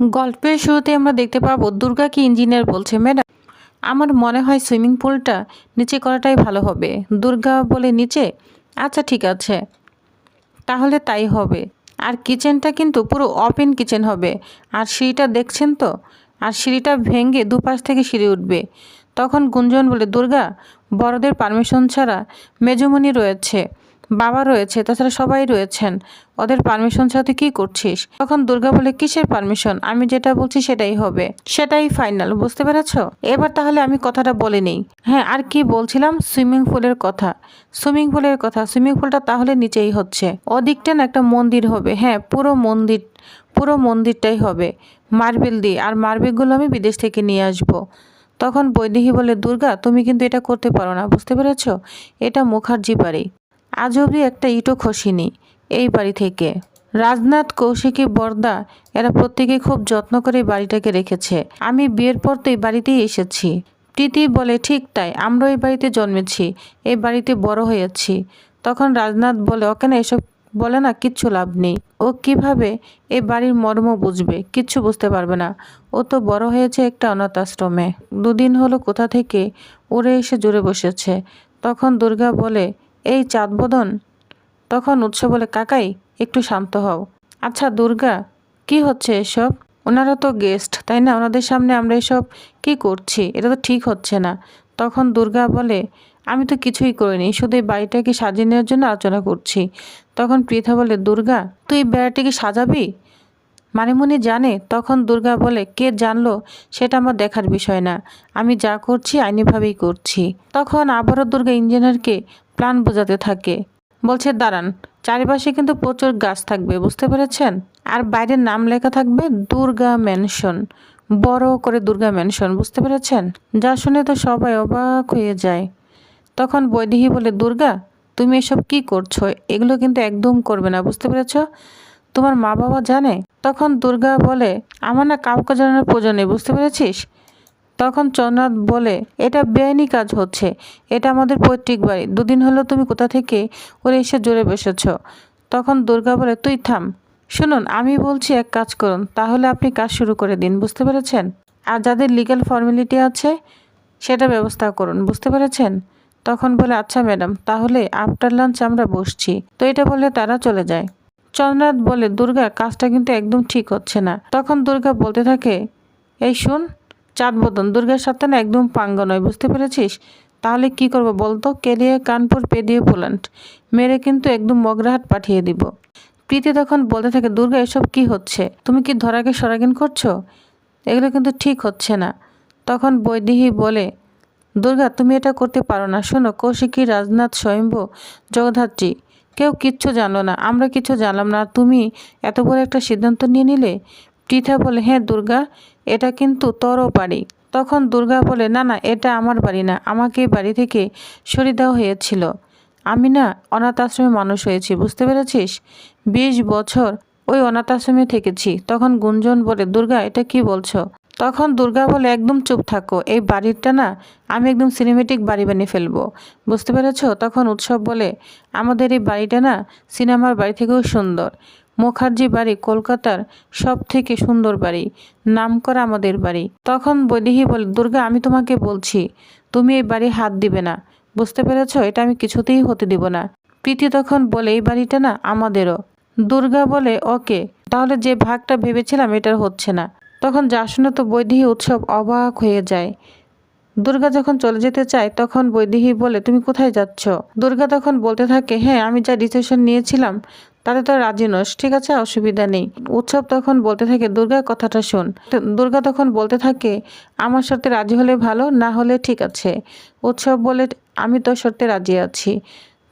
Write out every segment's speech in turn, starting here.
গল্পের শুরুতে আমরা দেখতে পাবো দুর্গাকে ইঞ্জিনিয়ার বলছে, ম্যাডাম? আমার মনে হয় সুইমিং পুলটা নিচে করাটাই ভালো হবে। দুর্গা বলে, নিচে? আচ্ছা ঠিক আছে। তাহলে তাই হবে। আর কিচেনটা কিন্তু পুরো ওপেন কিচেন হবে। আর সিঁড়িটা দেখছেন তো? আর সিঁড়িটা ভেঙে দুপাশ থেকে সিঁড়ি উঠবে। তখন গুঞ্জন বলে, দুর্গা, বড়দের পারমিশন ছাড়া মেজুমণি রয়েছে। বাবা রয়েছে, তাছাড়া সবাই রয়েছেন। ওদের পারমিশন তুই কী করছিস? তখন দুর্গা বলে, কিসের পারমিশন আমি যেটা বলছি সেটাই হবে। সেটাই ফাইনাল বুঝতে পেরেছ? এবার তাহলে আমি কথাটা বলে নেই। হ্যাঁ আর কি বলছিলাম? সুইমিং পুলের কথা। সুইমিং পুলের কথা। সুইমিং পুলটা তাহলে নিচেই হচ্ছে। ওদিকটা না একটা মন্দির হবে। হ্যাঁ পুরো মন্দির, পুরো মন্দিরটাই হবে। মার্বেল দিয়ে। আর মার্বেলগুলো আমি বিদেশ থেকে নিয়ে আসব। তখন বৈদেহী বলে, দুর্গা, তুমি কিন্তু এটা করতে পারো না। বুঝতে পেরেছ? এটা মুখার্জি বাড়ি। আজ অবধি একটা ইটও খসিনি এই বাড়ি থেকে। রাজনাথ কৌশিকী বর্দা, এরা প্রত্যেকে খুব যত্ন করে বাড়িটাকে রেখেছে। আমি বিয়ের পর তো এই বাড়িতেই এসেছি। প্রীতি বলে, ঠিক তাই আমরা এই বাড়িতে জন্মেছি, এই বাড়িতে বড় হয়েছি। তখন রাজনাথ বলে, ওকে না, এসব বলে না, কিচ্ছু লাভ নেই। ও কীভাবে এই বাড়ির মর্ম বুঝবে? কিচ্ছু বুঝতে পারবে না। ও তো বড় হয়েছে একটা অনাথ আশ্রমে। দুদিন হলো কোথা থেকে উড়ে এসে জুড়ে বসেছে। তখন দুর্গা বলে এই চাঁদবদন তখন উৎস বলে, কাকাই, একটু শান্ত হও। আচ্ছা দুর্গা, কি হচ্ছে এসব? ওনারা তো গেস্ট, তাই না? ওনাদের সামনে আমরা এসব কি করছি? এটা তো ঠিক হচ্ছে না। তখন দুর্গা বলে, আমি তো কিছুই করিনি, শুধু এই বাড়িটাকে সাজিয়ে নেওয়ার জন্য আলোচনা করছি। তখন পৃথা বলে, দুর্গা, তুই বেড়াটিকে সাজাবি? মানিমুনি জানে, তখন দুর্গা বলে, কে জানলো? সেটা আমার দেখার বিষয় না। আমি যা করছি, আইনিভাবেই করছি। তখন আবারও দুর্গা ইঞ্জিনিয়ারকে প্ল্যান বোঝাতে থাকে। বলছে, দাঁড়ান, চারিপাশে কিন্তু প্রচুর গাছ থাকবে, বুঝতে পেরেছেন? আর বাইরের নাম লেখা থাকবে, দুর্গা ম্যানশন বড় করে দুর্গা ম্যানশন বুঝতে পেরেছেন? যা শুনে তো সবাই অবাক হয়ে যায়। তখন বৈদেহী বলে, দুর্গা, তুমি এসব কি করছ? এগুলো কিন্তু একদম করবে না, বুঝতে পেরেছ? তোমার মা বাবা জানে? তখন দুর্গা বলে, আমার না কাউকে জানানোর প্রয়োজন নেই, বুঝতে পেরেছিস? তখন চন্দ্রনাথ বলে, এটা বেআইনি কাজ হচ্ছে। এটা আমাদের পৈতৃক বাড়ি। দুদিন হলো তুমি কোথা থেকে ওরে এসে জোরে বসেছ? তখন দুর্গা বলে, তুই থাম। শুনুন, আমি বলছি এক কাজ করুন, তাহলে আপনি কাজ শুরু করে দিন, বুঝতে পেরেছেন? আর যাদের লিগ্যাল ফর্মালিটি আছে, সেটা ব্যবস্থা করুন, বুঝতে পেরেছেন? তখন বলে আচ্ছা ম্যাডাম, তাহলে আফটার লাঞ্চ আমরা বসছি। তো এটা বলে তারা চলে যায়। চন্দ্রনাথ বলে, দুর্গা, কাজটা কিন্তু একদম ঠিক হচ্ছে না। তখন দুর্গা বলতে থাকে, এই শুন চাঁদ বদন দুর্গার সাথে না একদম পাঙ্গা নয়, বুঝতে পেরেছিস? তাহলে কি করব বলতো? কেলিয়ে কানপুর পেদিয়ে পোল্যান্ড। মেরে কিন্তু একদম মগরাহাট পাঠিয়ে দিব। প্রীতি তখন বলতে থাকে, দুর্গা, এসব কি হচ্ছে? তুমি কি ধরাকে সরাগিন করছ? এগুলো কিন্তু ঠিক হচ্ছে না। তখন বৈদেহী বলে, দুর্গা, তুমি এটা করতে পারো না। শোনো, কৌশিকী, রাজনাথ, স্বয়ম্ভ, জগদ্ধাত্রী কেউ কিচ্ছু জানলো না। আমরা কিছু জানলাম না। তুমি এত বড় একটা সিদ্ধান্ত নিয়ে নিলে? পৃথা বলে হ্যাঁ দুর্গা, এটা কিন্তু তোরও বাড়ি। তখন দুর্গা বলে, না না, এটা আমার বাড়ি না। আমাকে বাড়ি থেকে সরিয়ে দেওয়া হয়েছিল। আমি না অনাথ আশ্রমে মানুষ হয়েছি, বুঝতে পেরেছিস? বিশ বছর ওই অনাথ আশ্রমে থেকেছি। তখন গুঞ্জন বলে, দুর্গা, এটা কি বলছো? তখন দুর্গা বলে, একদম চুপ থাকো, এই বাড়িটা না আমি একদম সিনেমেটিক বাড়ি বানিয়ে ফেলব। বুঝতে পেরেছ? তখন উৎসব বলে, আমাদের এই বাড়িটা না সিনেমার বাড়ি থেকেও সুন্দর। মুখার্জি বাড়ি কলকাতার সব থেকে সুন্দর বাড়ি। নাম করা আমাদের বাড়ি। তখন বৈদেহী বলে, দুর্গা, আমি তোমাকে বলছি, তুমি এই বাড়ি হাত দিবে না। বুঝতে পেরেছ? এটা আমি কিছুতেই হতে দিব না। প্রীতি তখন বলে, এই বাড়িটা না আমাদেরও। দুর্গা বলে, ওকে, তাহলে যে ভাগটা ভেবেছিলাম, এটার হচ্ছে না। তখন শুনে তো বৈদেহী উৎসব অবাক হয়ে যায়। দুর্গা যখন চলে যেতে চায়, তখন বৈদেহী বলে, তুমি কোথায় যাচ্ছ? দুর্গা তখন বলতে থাকে হ্যাঁ আমি যা ডিসিশন নিয়েছিলাম, তাতে তো রাজি নস, ঠিক আছে, অসুবিধা নেই। উৎসব তখন বলতে থাকে, দুর্গা, কথাটা শোন। দুর্গা তখন বলতে থাকে, আমার সাথে রাজি হলে ভালো, না হলে ঠিক আছে। উৎসব বলে, আমি তো শর্তে রাজি আছি।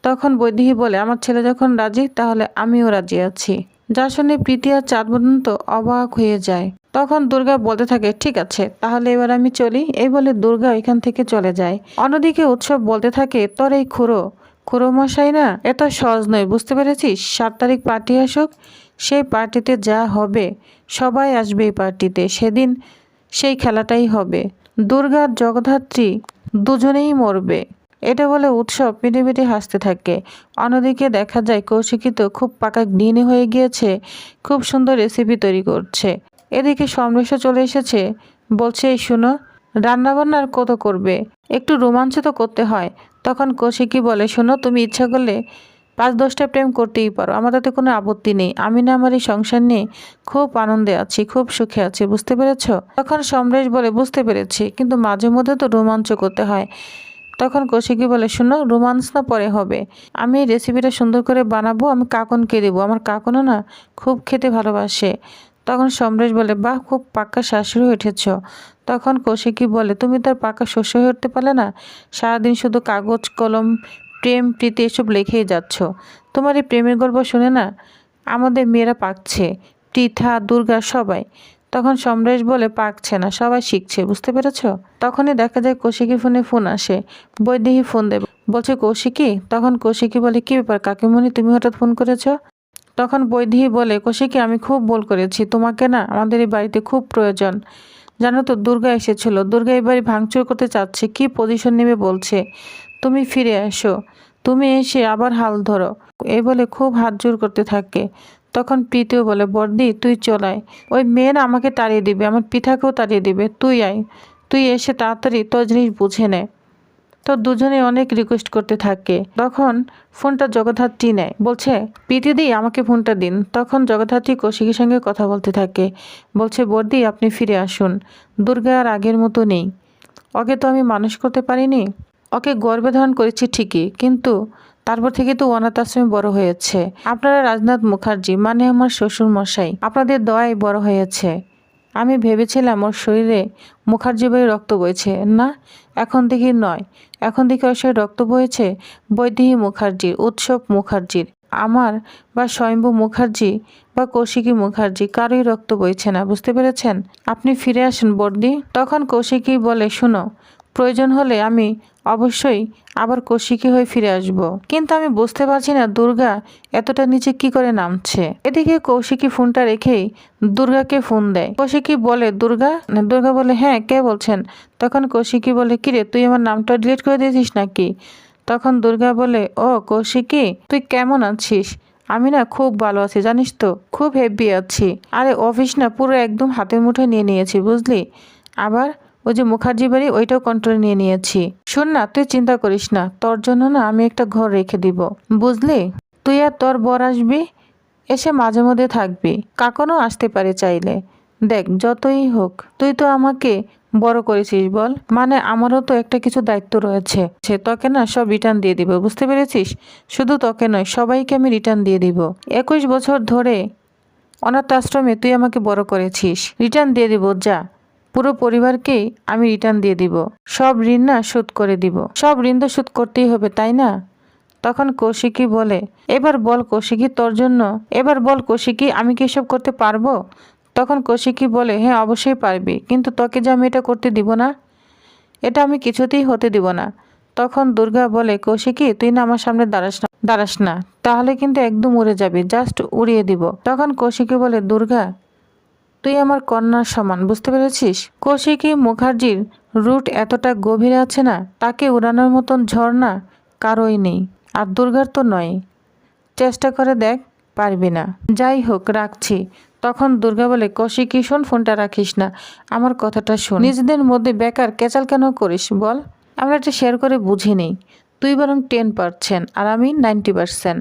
তখন বৈদেহী বলে, আমার ছেলে যখন রাজি, তাহলে আমিও রাজি আছি। যা শুনে প্রীতি আর চাঁদ পর্যন্ত অবাক হয়ে যায়। তখন দুর্গা বলতে থাকে, ঠিক আছে, তাহলে এবার আমি চলি। এই বলে দুর্গা ওইখান থেকে চলে যায়। অন্যদিকে উৎসব বলতে থাকে, তোর এই খুঁড়ো খুঁড়ো মশাই না এত সহজ নয়, বুঝতে পেরেছিস? সাত তারিখ পার্টি আসুক, সেই পার্টিতে যা হবে, সবাই আসবে এই পার্টিতে, সেদিন সেই খেলাটাই হবে। দুর্গা আর জগদ্ধাত্রী দুজনেই মরবে। এটা বলে উৎসব পিটে হাসতে থাকে। অন্যদিকে দেখা যায়, কৌশিকী তো খুব পাকা গৃহিণী হয়ে গিয়েছে, খুব সুন্দর রেসিপি তৈরি করছে। এদিকে সমরেশও চলে এসেছে। বলছে, এই শুনো রান্নাবান্নার কত করবে? একটু রোমাঞ্চ তো করতে হয়। তখন কৌশিকী বলে, শোনো, তুমি ইচ্ছা করলে পাঁচ দশটা প্রেম করতেই পারো। আমার তাতে কোনো আপত্তি নেই। আমি না আমার এই সংসার নিয়ে খুব আনন্দে আছি, খুব সুখে আছি, বুঝতে পেরেছ? তখন সমরেশ বলে, বুঝতে পেরেছি। কিন্তু মাঝে মধ্যে তো রোমাঞ্চ করতে হয়। তখন কৌশিকী বলে, শুনো রোমান্স না পরে হবে। আমি রেসিপিটা সুন্দর করে বানাবো, আমি কাকনকে দেবো। আমার কাকনও না খুব খেতে ভালোবাসে। তখন সমরেশ বলে, বাহ, খুব পাক্কা শাশুড়ি উঠেছ। তখন কৌশিকী বলে, তুমি তার পাকা শস্য হয়ে উঠতে পারলে না? সারাদিন শুধু কাগজ, কলম, প্রেম, প্রীতি এসব লিখেই যাচ্ছ। তোমার এই প্রেমের গল্প শুনে না? আমাদের মেয়েরা পাকছে। পৃথা, দুর্গা, সবাই। তখন সমরেশ বলে, পাকছে না, সবাই শিখছে, বুঝতে পেরেছ? তখনই দেখা যায় কৌশিকীর ফোনে ফোন আসে। বৈদেহী ফোন দেবে বলছে, কৌশিকী? তখন কৌশিকী বলে, কী ব্যাপার, কাকিমণি, তুমি হঠাৎ ফোন করেছ? তখন বৈধি বলে, কৌশিকী, আমি খুব ভুল করেছি। তোমাকে না, আমাদের এই বাড়িতে খুব প্রয়োজন। জানো তো, দুর্গা এসেছিল। দুর্গা এই বাড়ি ভাঙচুর করতে চাচ্ছে। কি পজিশন নেবে বলছে? তুমি ফিরে এসো। তুমি এসে আবার হাল ধরো। এই বলে খুব হাত জোর করতে থাকে। তখন প্রীতিও বলে, বর্দি, তুই চলায় ওই মেয়েরা আমাকে তাড়িয়ে দিবে। আমার পিঠাকেও তাড়িয়ে দিবে। তুই আয়। তুই এসে তাড়াতাড়ি তোর জিনিস বুঝে নে। তো দুজনে অনেক রিকোয়েস্ট করতে থাকে। তখন ফোনটা জগদ্ধাত্রী নেয়। বলছে প্রীতিদি আমাকে ফোনটা দিন। তখন জগদ্ধাত্রী কৌশিকীর সঙ্গে কথা বলতে থাকে। বলছে, বর্দি, আপনি ফিরে আসুন। দুর্গা আর আগের মতো নেই। ওকে তো আমি মানুষ করতে পারিনি। ওকে গর্বে ধারণ করেছি ঠিকই, কিন্তু তারপর থেকে তো অনাথ আশ্রমে বড় হয়েছে। আপনারা রাজনাথ মুখার্জি মানে আমার শ্বশুর মশাই আপনাদের দয়ায় বড় হয়েছে। আমি ভেবেছিলাম ওর শরীরে মুখার্জি বাড়ি রক্ত বইছে। না, এখন দেখি নয়। এখন দেখি ওর শরীরে রক্ত বইছে বৈদেহী মুখার্জির উৎসব মুখার্জির। আমার বা স্বয়ম্ভু মুখার্জি বা কৌশিকী মুখার্জি কারোই রক্ত বইছে না, বুঝতে পেরেছেন? আপনি ফিরে আসেন বর্দি। তখন কৌশিকী বলে, শুনো প্রয়োজন হলে আমি অবশ্যই আবার কৌশিকী হয়ে ফিরে আসব। কিন্তু আমি বুঝতে পারছি না দুর্গা এতটা নিচে কি করে নামছে। এদিকে কৌশিকী ফোনটা রেখেই দুর্গাকে ফোন দেয়। কৌশিকী বলে, দুর্গা? দুর্গা বলে হ্যাঁ কে বলছেন? তখন কৌশিকী বলে, কিরে, তুই আমার নামটা ডিলিট করে দিয়েছিস নাকি? তখন দুর্গা বলে, ও, কৌশিকী, তুই কেমন আছিস? আমি না খুব ভালো আছি, জানিস তো, খুব হেভি আছি। আরে, অফিস না, পুরো একদম হাতের মুঠোয় নিয়ে নিয়েছি, বুঝলি? আবার? ওই যে মুখার্জি বাড়ি, ওইটাও কন্ট্রোল নিয়ে নিয়েছি। শোন না, তুই চিন্তা করিস না, তোর জন্য না আমি একটা ঘর রেখে দিব। বুঝলি? তুই আর তোর বর আসবি, এসে মাঝে মধ্যে থাকবি। কাকনও আসতে পারে চাইলে। দেখ, যতই হোক, তুই তো আমাকে বড় করেছিস বল। মানে আমারও তো একটা কিছু দায়িত্ব রয়েছে। সে তোকে না সব রিটার্ন দিয়ে দিব, বুঝতে পেরেছিস? শুধু তোকে নয়, সবাইকে আমি রিটার্ন দিয়ে দিব। একুশ বছর ধরে অনাথ আশ্রমে তুই আমাকে বড় করেছিস। রিটার্ন দিয়ে দিব, যা। পুরো পরিবারকেই আমি রিটার্ন দিয়ে দিব। সব ঋণ না শোধ করে দিব। সব ঋণ তো শোধ করতেই হবে, তাই না? তখন কৌশিকী বলে, এবার বল কৌশিকী, তোর জন্য, এবার বল কৌশিকী, আমি কি এসব করতে পারব? তখন কৌশিকী বলে হ্যাঁ অবশ্যই পারবি, কিন্তু তোকে যে আমি এটা করতে দিব না, এটা আমি কিছুতেই হতে দিব না। তখন দুর্গা বলে, কৌশিকী, তুই না আমার সামনে দাঁড়াস না দাঁড়াস না, তাহলে কিন্তু একদম উড়ে যাবি জাস্ট উড়িয়ে দিব। তখন কৌশিকী বলে, দুর্গা তুই আমার কন্যার সমান, বুঝতে পেরেছিস? কৌশিকী মুখার্জির রুট এতটা গভীরে আছে না, তাকে উড়ানোর মতন ঝর্ণা কারোই নেই, আর দুর্গার তো নয় চেষ্টা করে দেখ, পারবি না। যাই হোক, রাখছি। তখন দুর্গা বলে, কৌশিকী, শোন, ফোনটা রাখিস না, আমার কথাটা শোন। নিজেদের মধ্যে বেকার কেচাল কেন করিস, বল। আমরা এটা শেয়ার করে বুঝি নেই তুই বরং টেন পার্সেন্ট, আর আমি নাইনটি পার্সেন্ট।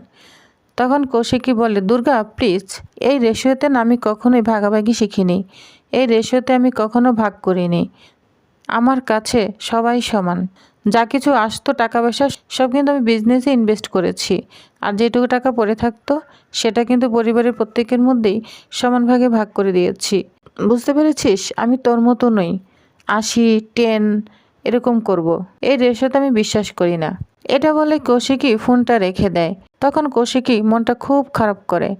তখন কৌশিকী বলে, দুর্গা প্লিজ এই রেশিওতে আমি কখনোই ভাগাভাগি শিখিনি। এই রেশিওতে আমি কখনো ভাগ করিনি। আমার কাছে সবাই সমান। যা কিছু আসতো টাকা পয়সা সব কিন্তু আমি বিজনেসে ইনভেস্ট করেছি। আর যেটুকু টাকা পড়ে থাকতো, সেটা কিন্তু পরিবারের প্রত্যেকের মধ্যেই সমান ভাগে ভাগ করে দিয়েছি। বুঝতে পেরেছিস? আমি তোর মতো নই। আশি টেন এরকম করব। এই রেশোতে আমি বিশ্বাস করি না। এটা বলে কৌশিকী ফোনটা রেখে দেয়। তখন কৌশিকী মনটা খুব খারাপ করে।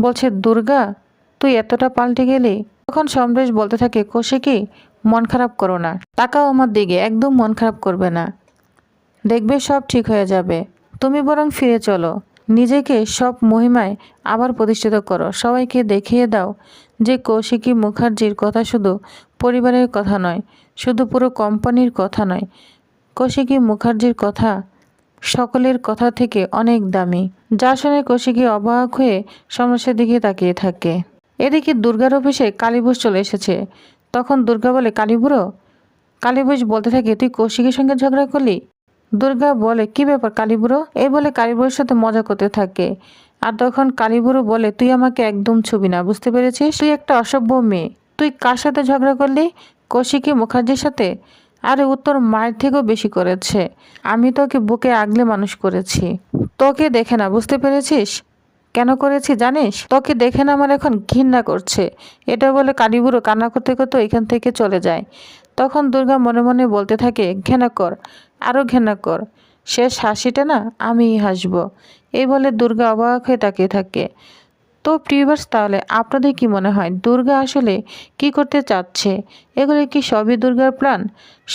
বলছে, দুর্গা, তুই এতটা পাল্টে গেলি? তখন সমরেশ বলতে থাকে, কৌশিকী, মন খারাপ করো না। তাকাও আমার দিকে, একদম মন খারাপ করবে না। দেখবে সব ঠিক হয়ে যাবে। তুমি বরং ফিরে চলো। নিজেকে সব মহিমায় আবার প্রতিষ্ঠিত করো। সবাইকে দেখিয়ে দাও যে কৌশিকী মুখার্জির কথা শুধু পরিবারের কথা নয়, শুধু পুরো কোম্পানির কথা নয়, কৌশিকী মুখার্জির কথা সকলের কথা থেকে অনেক দামি। যা শুনে কৌশিকী অবাক হয়ে সমস্যার দিকে তাকিয়ে থাকে। এদিকে দুর্গার অফিসে কালীবোস চলে এসেছে। তখন দুর্গা বলে কালীবুড়ো কালীবোস বলতে থাকে, তুই কৌশিকের সঙ্গে ঝগড়া করলি? দুর্গা বলে, কি ব্যাপার কালীবুড়ো? এই বলে কালীবুড়োর সাথে মজা করতে থাকে। আর তখন কালীবুড়ো বলে, তুই আমাকে একদম ছবি না, বুঝতে পেরেছিস? তুই একটা অসভ্য মেয়ে। তুই কার সাথে ঝগড়া করলি? কৌশিকী মুখার্জির সাথে? আরে উত্তর মায়ের থেকেও বেশি করেছে। আমি তোকে বুকে আগলে মানুষ করেছি। তোকে দেখে না, বুঝতে পেরেছিস? কেন করেছি, জানিস? তোকে দেখে না আমার এখন ঘৃণা করছে। এটা বলে কালীবুড়ো কান্না করতে করতে এখান থেকে চলে যায়। তখন দুর্গা মনে মনে বলতে থাকে ঘেনা কর আরও ঘেনা কর। শেষ হাসিটা না আমিই হাসব। এই বলে দুর্গা অবাক হয়ে তাকিয়ে থাকে। তো প্রিভার্স তাহলে আপনাদের কি মনে হয়, দুর্গা আসলে কি করতে চাচ্ছে? এগুলো কি সবই দুর্গার প্ল্যান?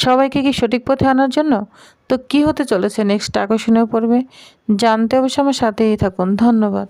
সবাইকে কি সঠিক পথে আনার জন্য? তো কি হতে চলেছে নেক্সট আকর্ষণীয় পর্বে? জানতে অবশ্য আমার সাথেই থাকুন। ধন্যবাদ।